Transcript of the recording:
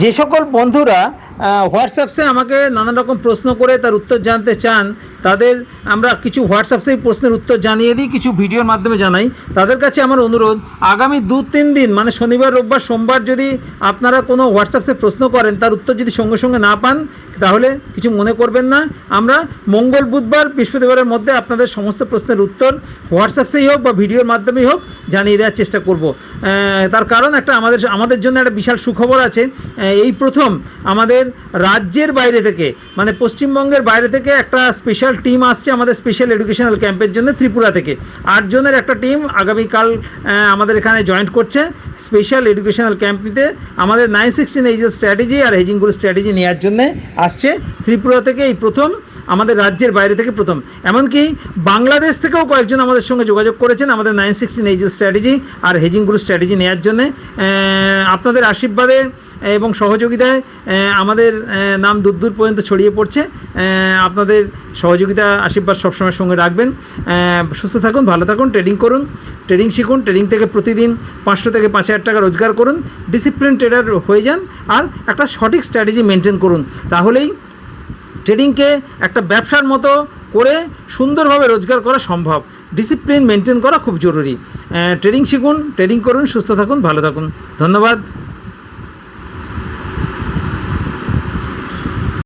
যে সকল বন্ধুরা হোয়াটসঅ্যাপসে আমাকে নানান রকম প্রশ্ন করে তার উত্তর জানতে চান তাদের আমরা কিছু হোয়াটসঅ্যাপসে প্রশ্নের উত্তর জানিয়ে দিই, কিছু ভিডিওর মাধ্যমে জানাই। তাদের কাছে আমার অনুরোধ, আগামী দু তিন দিন মানে শনিবার, রোববার, সোমবার যদি আপনারা কোনো হোয়াটসঅ্যাপসে প্রশ্ন করেন, তার উত্তর যদি সঙ্গে সঙ্গে না পান, তাহলে কিছু মনে করবেন না। আমরা মঙ্গল, বুধবার, বৃহস্পতিবারের মধ্যে আপনাদের সমস্ত প্রশ্নের উত্তর হোয়াটসঅ্যাপসেই হোক বা ভিডিওর মাধ্যমেই হোক জানিয়ে দেওয়ার চেষ্টা করব। তার কারণ একটা আমাদের আমাদের জন্য একটা বিশাল সুখবর আছে। এই প্রথম আমাদের রাজ্যের বাইরে থেকে মানে পশ্চিমবঙ্গের বাইরে থেকে একটা স্পেশাল টিম আসছে আমাদের স্পেশাল এডুকেশনাল ক্যাম্পের জন্য ত্রিপুরা থেকে। আটজনের একটা টিম আগামীকাল আমাদের এখানে জয়েন্ট করছে। স্পেশাল এডুকেশনাল ক্যাম্প নিতে আমাদের নাইন সিক্সটিন এইজের স্ট্র্যাটেজি আর হেজিং গ্রুপ স্ট্র্যাটেজি নেওয়ার জন্য আসছে। ত্রিপুরা থেকে এই প্রথম, আমাদের রাজ্যের বাইরে থেকে প্রথম। এমনকি বাংলাদেশ থেকেও কয়েকজন আমাদের সঙ্গে যোগাযোগ করেছেন আমাদের নাইন সিক্সটিন এইজের স্ট্র্যাটেজি আর হেজিং গ্রুপ স্ট্র্যাটেজি নেওয়ার জন্যে। আপনাদের আশীর্বাদে এবং সহযোগিতায় আমাদের নাম দূর দূর পর্যন্ত ছড়িয়ে পড়ছে। আপনাদের সহযোগিতা, আশীর্বাদ সবসময় সঙ্গে রাখবেন। সুস্থ থাকুন, ভালো থাকুন, ট্রেডিং করুন, ট্রেডিং শিখুন, ট্রেডিং থেকে প্রতিদিন পাঁচশো থেকে পাঁচ হাজার টাকা রোজগার করুন ডিসিপ্লিন ট্রেডার হয়ে যান আর একটা সঠিক স্ট্র্যাটেজি মেনটেন করুন। তাহলেই ট্রেডিংকে একটা ব্যবসার মতো করে সুন্দরভাবে রোজগার করা সম্ভব। ডিসিপ্লিন মেনটেন করা খুব জরুরি। ট্রেডিং শিখুন ট্রেডিং করুন, সুস্থ থাকুন, ভালো থাকুন। ধন্যবাদ।